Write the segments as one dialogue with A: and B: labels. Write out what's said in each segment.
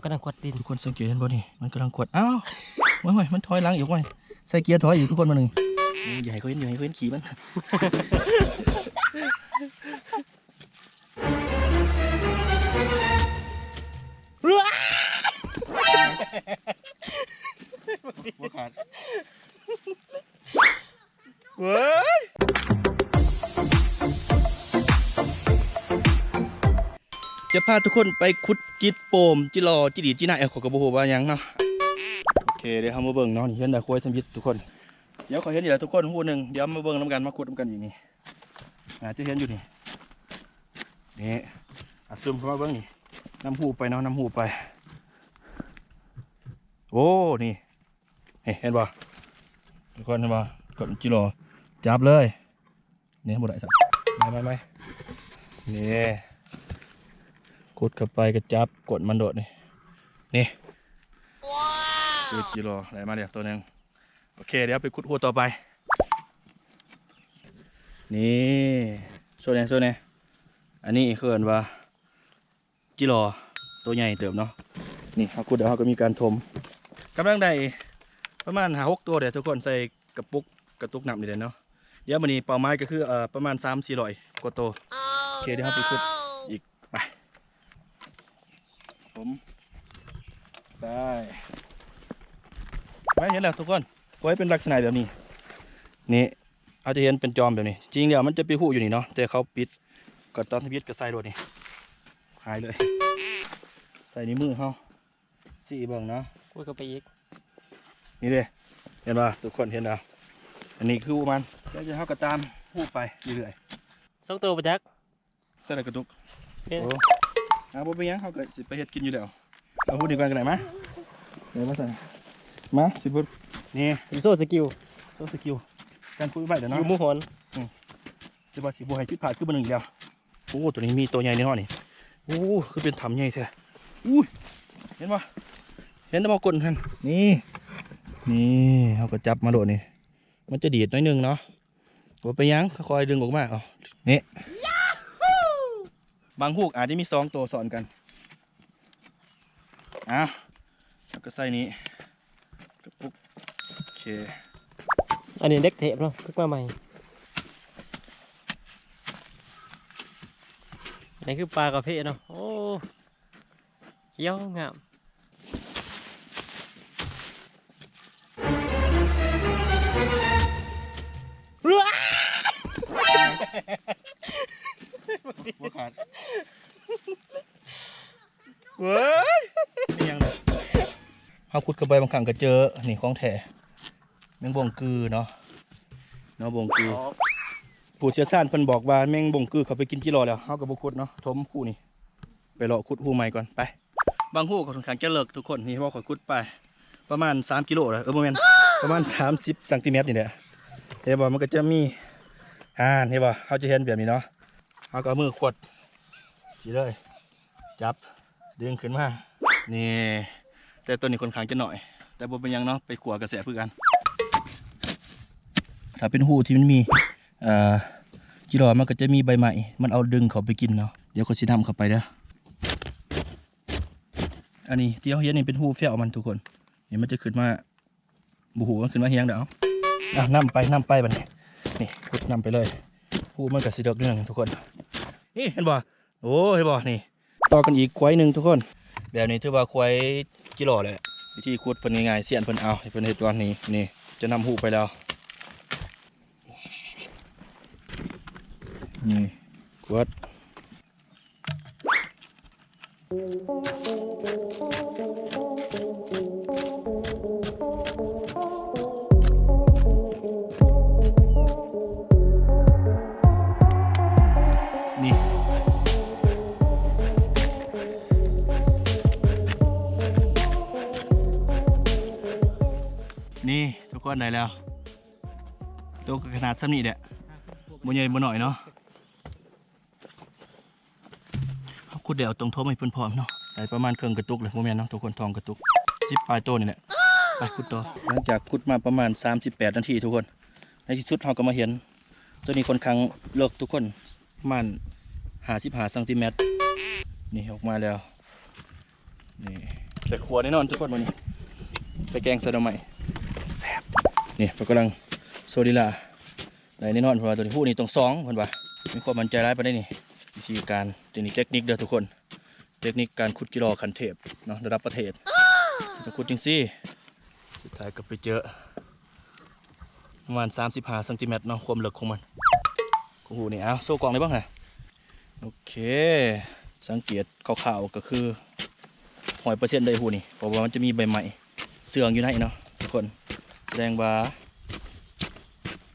A: มันกำลังขวดดิน
B: ทุกคนสังเกตเห็นบ่นี่มันกำลังขวดอ้าวโอ้ยมันถอยหลังอีกเว้ยใส่เกียร์ถอยอีกทุกคนมาหนึ่งใหญ่เขาเห็นใหญ่เขาเห็นขี่มันหัวขาดเว้ย จะพาทุกคนไปขุดจิตโปมจิรอจิดีจินาแอลขอกระโบว่ายังเนาะโอเคเดี๋ยวเรามาเบิ่งเนาะนี่เห็นแต่คุยทำยิดทุกคน เดี๋ยวขอเห็นอยู่แล้วทุกคนหูหนึ่งเดี๋ยวมาเบิ่งน้ำกันมาขุดน้ำกันอยู่นี่อาจจะเห็นอยู่นี่นี่อาซึมเข้ามาเบิ่งนี่น้ำหูไปเนาะน้ำหูไปโอ้นี่เฮ้ยเห็นป่ะทุกคนเห็นป่ะกดจิร่จับเลยเนี่บุได้สักไม่ไม่ไม่เนี่ กดกลับไปก็จับกดมันโดดนี่นี่คือจิโร่ได้มาเดี๋ยวตัวหนึ่งโอเค เดี๋ยวไปขุดหัวต่อไป นี่โซเนโซเนอันนี้คือเอินว่าจิโร่ตัวใหญ่เติบเนาะนี่เขาขุดเดี๋ยวเขาก็มีการทมกำลังได้ประมาณหาหกตัวเดี๋ยวทุกคนใส่กระปุกกระตุกน้ำนี่เลยเนาะเดี๋ยววันนี้เป้าหมายก็คือเอ่อประมาณสามสี่ร้อยกว่าตัวโอเคเดี๋ยวเราไปขุดอีกไป ผมได้ไม่เห็นแล้วทุกคนไว้เป็นลักษณะแบบนี้ นี่อาจจะเห็นเป็นจอมแบบนี้ จริงเดี๋ยวมันจะไปหูอยู่นี่เนาะแต่เขาปิดก็ตอนที่ปิดก็ใส่รถนี่หายเลย ใส่ในมือเขาสี่เบิ่งเนาะ
A: คุยกันไปอีก
B: นี่เลยเห็นป่ะทุกคนเห็นแล้วอันนี้คือมันแล้วจะเท่ากับตามพูดไปเรื่อย
A: สองตัวประจักษ์
B: ๆแต่ละกระตุก
A: เป็น
B: โอ้ อาบ่ไปนหยังเขาก็สิไปเฮ็ดกินอยู่แล้วเอาพูดดีกว่ากันไหนมาเดี๋ยวมาใส่มาสิบุดนี่
A: อีโซสกิล
B: ตัวสกิลการพูดไปเดี๋ยว
A: อ
B: เนาะ
A: ยู่หมูหอน
B: สิบ่สิบ่ให้ผิดพลาดคือบ่หนึ่งอีกแล้วโอ้ตัวนี้มีตัวใหญ่ในห้อนี่โอ้คือเป็นถ้ำใหญ่แท้อุ้ยเห็นป่ะเห็นแต่บ่กดท่านนี่นี่เขาก็จับมาโดดนี่มันจะดีดหน้อยหนึงเนาะว่าไปนหยังค่อยๆดึงออกมาเอ๋อนี่ บางหูกอาจจะมีสองตัวสอนกันอะแล้วก็ใส่นี้กระปุกโอเค
A: อันนี้เด็กเทปเนาะขึ้นมาใหม่อันนี้คือปลากระเพาะเนาะโอ้เขียวงาม
B: เขาขุดกระใบบางครั้งก็เจอ นี่ของแท้แมงบงกือเนาะ เนาะบงกือ ผู้เชี่ยวชาญเพิ่นบอกว่าแมงบงกือเขาไปกินจิรอแล้วเฮาก็บ่ขุดเนาะ ทมคู่นี่ ไปเลาะขุดหูใหม่ก่อน ไป บางหูก็ค่อนข้างจะเลิกทุกคน นี่ว่าข่อขุดไป ประมาณ 3กิโลแล้วเออบ่แม่นประมาณ 30เซนติเมตรนี่แหละเห็นบ่มันก็จะมีอ่าเห็นบ่เฮาจะเห็นแบบนี้เนาะเฮาก็มือขวดสิเลย จับดึงขึ้นมา นี่ แต่ตัวนี้ค่อนข้างจะหน่อย แต่บ่เป็นยังเนาะไปขัวกระแสเพื่อกัน ถ้าเป็นหูที่มันมีอ่อจิรอมันก็จะมีใบใหม่ มันเอาดึงเขาไปกินเนาะเดี๋ยวเขาสิทำเข้าไปเด้ออันนี้ที่เขาเห็นนี่เป็นหูเฟี้ยวมันทุกคนนี่มันจะขึ้นมาบูหูมันขึ้นมาเฮียงเดี๋ยวอะนำไปนำไปบันี้นี่ขุดนำไปเลยหูมันกับสีดอกเรื่องทุกคน นี่เห็นบ่โอ้เห็นบ่นี่ต่อกันอีกควายหนึ่งทุกคน แบบนี้ถือว่าควาย จิรอเลยวิธีขุดเพิ่นง่ายๆเสียนเพิ่นเอาให้เพิ่นเฮ็ดก่อนนี่นี่จะนำหูไปแล้วนี่กวดนี่ นี่ทุกคนได้แล้ว ตัวขนาดซ้ำนี่แหละบ่ใหญ่บ่หน่อยเนาะเขาขุดเดี๋ยวตรงทมให้เพิ่นพร้อมเนาะได้ประมาณเครื่องกระตุกเลยโมเมนเนาะทุกคนทองกระตุกจิบปลายโตนี่แหละไปขุดต่อหลังจากขุดมาประมาณ 38 นาทีทุกคน ในที่สุดเราก็มาเห็น ตัวนี้ค่อนข้างเลิกทุกคนประมาณ55เซนติเมตรนี่ออกมาแล้วนี่แต่ขัวแน่นอนทุกคนวันนี้ไปแกงใส่หน่อไม้ แซ่บนี่เรากำลังโซดิลาได้แน่นอนเพราะว่าตัวนี้ผู้นี้ต้องสองเพิ่นว่ามีความมั่นใจร้ายไปได้นี่วิธีการตัวนี้เทคนิคเด้อทุกคน เทคนิคการขุดจิรอคันเทพเนาะระดับประเทศจะขุดจริงสิสุดท้ายก็ไปเจอประมาณ35เซนติเมตรเนาะความลึกของมันโอ้โหนี่เอาโซ่กล่องได้บ้างฮะโอเค สังเกตขาวๆก็คือหอยเปอร์เซ็นต์ได้หูนี่เพราะว่ามันจะมีใบใหม่เสื่องอยู่ในเนาะทุกคน แสดงว่า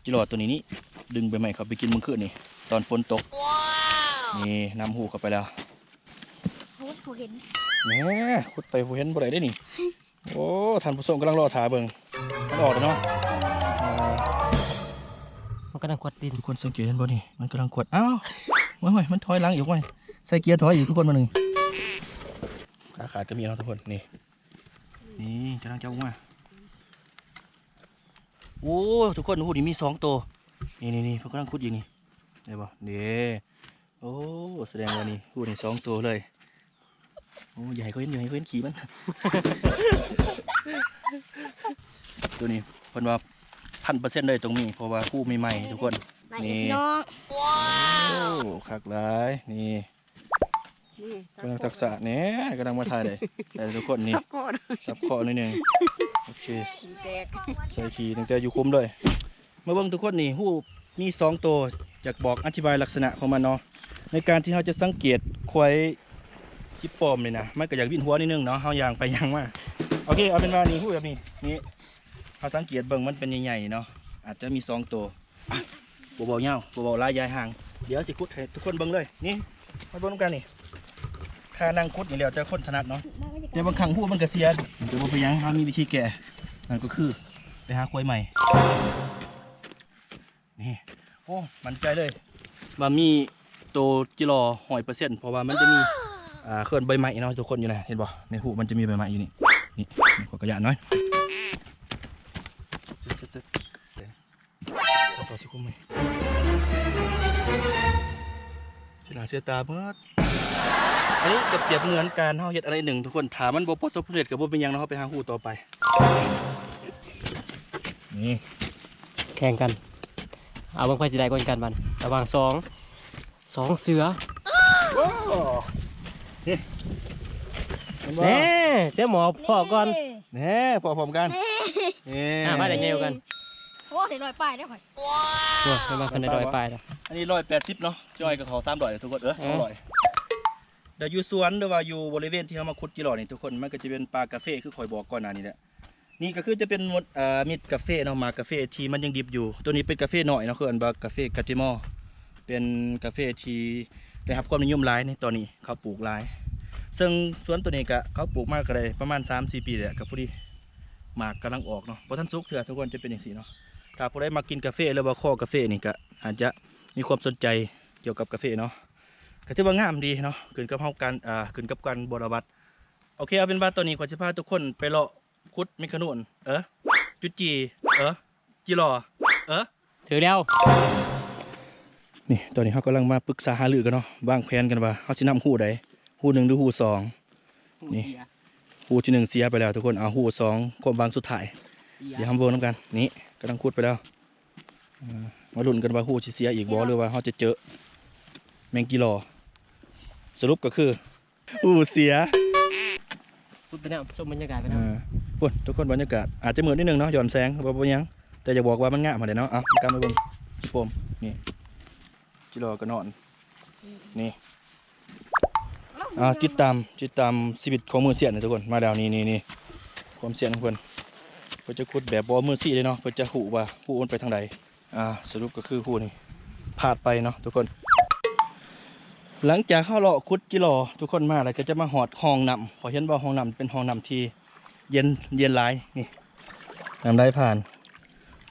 B: จิรอตัวนี้นี่ดึงใบใหม่เขาไปกินเมื่อคืนนี่ ตอนฝนตก นี่นำหูเข้าไปแล้ว
C: โอ้ยผมเห็น
B: แหม่ขุดไปผู้เห็นบ่ได้ได้นี่ โอ้ท่านผู้ชมกำลังรอถาเบิ่งมันออกแล้วเนาะอ่า
A: มันกำลังกวาดดิน
B: ทุกคนสังเกตเห็นบ่นี่มันกำลังกดอ้าวโอ้ยโอ้ยมันถอยหลังอีกเว้ยใส่เกียร์ถอยอีกทุกคนมาหนึ่งขาขาดก็มีเนาะทุกคนนี่นี่กำลังจะออกมา โอ้ทุกคนหูนี่มีสองตัวนี่นี่นี่เพิ่นกำลังขุดอยู่นี่ได้บ่นี่โอ้แสดงว่านี่หูนี่สองตัวเลยโอ้ใหญ่เขาเห็นอยู่ให้เขาเห็นขี่มัน ตัวนี้เพิ่นว่าพันเปอร์เซ็นต์เลยตรงนี้ เพราะว่าคู่ใหม่ๆทุกคน
C: ไหน
B: นี่
C: พี่น้อง
B: โอ้คักหลายนี่กำลังทักษะเนี่ยกำลังมาถ่ายเลยแต่ทุกคนนี่ซับคอนิดนึง คใส่ขี่ตั้งแต่อยู่คุ้มเลย มาเบิ่งทุกคนนี่หู้มีสองตัวจากบอกอธิบายลักษณะของมันเนาะในการที่เราจะสังเกตควายจิปปอมเลยนะมันก็อยากวิ่นหัวนิดนึงเนาะเฮายางไปยางมาโอเคเอาเป็นว่านี่หู้แบบนี้นี่เราสังเกตเบิ่งมันเป็นใหญ่ๆเนาะอาจจะมีสองตัวบเบาเงาบ่เบาๆลายยายห่างเดี๋ยวสิคุดให้ทุกคนเบิ่งเลยนี่มาเบิ่งกันนี่ถ้านั่งคุดนี่แล้วแต่คนถนัดเนาะแต่บางครั้งผู้มันก็เสียมันจะบ่ไปนหยังเฮามีวิธีแก้ นั่นก็คือไปหาควายใหม่ นี่ โอ้ มั่นใจเลยว่ามีโตวจิรอหอยเปอร์เซ็นต์เพราะว่ามันจะมีอ่าเคลื่อนใบไม้เนาะทุกคนอยู่นะเห็นบ่ในหูมันจะมีใบไม้อยู่นี่ นี่นี่ขอกระยะน้อยต่อสิคุมไหมฉลาดเสียตาเมื่ออันนี้จะเปรียบเหมือนการเฮาเฮ็ดอะไรหนึ่งทุกคนถามมันบ่ประสบผลสำเร็จกับบ่เป็นหยังเนาะเฮาไปหาคู่ต่อไป นี่
A: แข่งกัน เอาเบิ่งไฟสิได้ก่อนกันบันระหว่างสองสองเสือ
B: ว้าวนี่เห็นบ่
A: แน่เสือหมอพ่อก่อน
B: แน่พอพร้อมกันนี่
A: อ่ามาได้ไงกัน
C: โอ้เห็นรอยป้ายได้ข่อย
A: โอ้ยมันมาคนในดอยปลายแล้ว
B: อันนี้180เนาะจอยกับเขา300ทุกคนเออ
A: เออ
B: 200แต่อยู่สวนหรือว่าอยู่บริเวณที่เฮามาขุดจิหล่อนี่ทุกคนมันก็จะเป็นปลากาเฟ่คือข่อยบอกก่อนหน้านี้แหละ นี่ก็คือจะเป็นมดอ่ามิดกาเฟ่เนาะหมากกาเฟ่ที่มันยังดิบอยู่ ตัวนี้เป็นกาเฟ่หน่อยเนาะคืออันบากาเฟ่กาจิมอเป็นกาเฟ่ที่ได้รับความนิยมหลายในตอนนี้เขาปลูกหลาย ซึ่งสวนตัวนี้ก็เขาปลูกมากก็ได้ประมาณ 3-4 ปีแหละกับผู้ที่หมากกำลังออกเนาะพราะท่านสุกเถื่อทุกคนจะเป็นอย่างนี้เนาะถ้าผู้ใดมากินกาแฟหรือว่าข้อกาแฟนี่ก็อาจจะมีความสนใจเกี่ยวกับกาแฟเนาะก็ถือว่างามดีเนาะขึ้นกับเฮาการอ่าขึ้นกับการบรบัดโอเคเอาเป็นว่าตอนนี้ขอจะพาทุกคนไปเลาะ คุดเมคานูนเออจุดจี เออจีรอเออ
A: ถือแล้ว
B: นี่ตอนนี้เขากำลังมาปรึกษาหารือกันเนาะวางแผนกันว่าเขาสินำคู่ใดคู่หนึ่งหรือคู่สองนี่คู่ที่หนึ่งเสียไปแล้วทุกคนเอาคู่สองความวางสุดท้ายเดี๋ยวทำโบน้ำกันนี่กำลังคุดไปแล้วอ่ามาลุ้นกันว่าคู่สิเสียอีกบ่หรือว่าเขาจะเจอแมงกีรอสรุปก็คือคู่เสีย
A: พูดไปแล้วชมบรรยากาศไปแลุ้่
B: นทุกคนบรรยากาศอาจจะเหมือนนิดนึงเนาะหย่อนแสงบ่เป็นยังแต่จะบอกว่ามันงามมาเลยเนาะเอากำมาเบิ่งพี่ปมนี่จิรอก็นอนนี่อ่าจิตตามจิตตามชีวิตของมือเสียนนะทุกคนมาแล้วนี่นี่นี่ความเสียนของเพิ่นเพิ่นจะขุดแบบบ่มือซี่เลยเนาะเพิ่นจะหูว่าหูมันไปทางใดอ่าสรุปก็คือหูนี่พลาดไปเนาะทุกคน หลังจากเข้าเลาะขุดจิรอทุกคนมาแล้วก็จะมาหอดห้องน้ำขอเห็นว่าห้องน้ำเป็นห้องน้ำที่ เย็นเย็นหลายนี่น้ำได้ผ่าน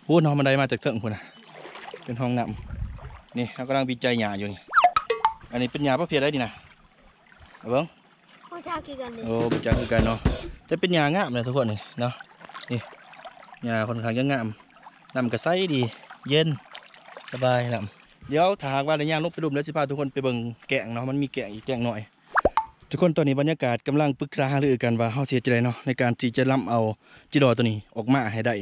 B: พูดน้องมันได้มาจากเถิงคุณนะเป็นห้องน้ำนี่เรากำลังวิจัยหญ้าอยู่นี่อันนี้เป็นหญ้าประเภทอะไรดีนะเอาเบิ้ง
C: พ่อชากินกันเลย
B: โอ้วิจัยคือกันเนาะจะเป็นหญ้างามเลยทุกคนนี่เนาะนี่หญ้าค่อนข้างจะงามน้ำกระใสดี เย็นสบายน้ำเดี๋ยวถ้าหากว่าในย่างลงไปรุมแล้วสิพาทุกคนไปเบิ่งแกงเนาะมันมีแกงอีกแกงหน่อย ทุกคนตอนนี้บรรยากาศกำลังปรึกษาหารือกันว่าเฮาสิเฮ็ดจังไดเนาะในการที่จะนํเอาจิดอตัวนี้ออกมาให้ได้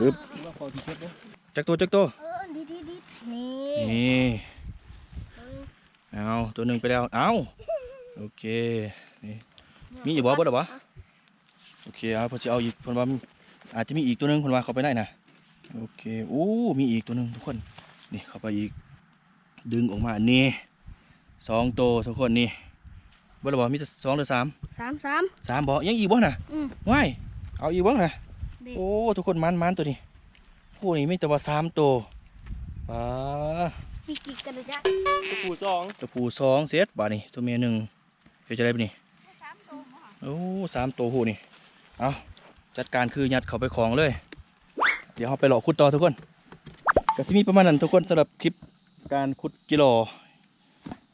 B: ปึ๊บ
A: ว่าขอที่เช็ดเด้อ
B: จักตัวจักตัว
C: เออดีดีดีนี่
B: นี่เอาตัวหนึ่งไปแล้วเอาโอเคนี่มีอยู่บ่บ่ดอกบ่โอเคเอาเพิ่นสิเอาอีกเพิ่นว่าอาจจะมีอีกตัวหนึงเพิ่นว่าเข้าไปได้นะโอเคโอ้มีอีกตัวหนึงทุกคนนี่เข้าไปอีกดึงออกมานี่สองตัวทุกคนนี่ บ่ดอกบ่มีแต่สองหรือสาม
C: สามสาม
B: สามบ่ยังอีกบ่น่ะ
C: อืม
B: ว้ายเอาอีกบ่น่ะ
C: เด็ก
B: โอ้ทุกคนมันมันตัวนี้ผู้นี้มีแต่ว่าสามตัวป้า
C: มีกี่กันเลยจ้ะ
A: ตัวผู้สอง
B: ตัวผู้สองเซตบาทนี่ตัวเมียหนึ่งเฮ็ดจะได้ปะนี่โอ้สามตัวผู้นี่ เอาจัดการคือยัดเข้าไปของเลย เดี๋ยวเราไปหลอกขุดต่อทุกคนก็สิมีประมาณนั้นทุกคนสำหรับคลิปการขุดกิโล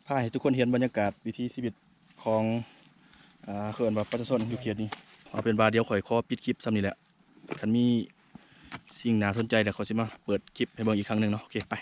B: พาให้ทุกคนเห็นบรรยากาศวิถีชีวิต ของอ่าเขื่อนแบบประชาชนอยู่เขตนี้เอาเป็นบาเดียวข่อยคอปิดคลิปซ้ำนี่แหละคันมีสิ่งน่าสนใจเดี๋ยวขอสิมาเปิดคลิปให้เบิ่งอีกครั้งหนึ่งเนาะโอเคไป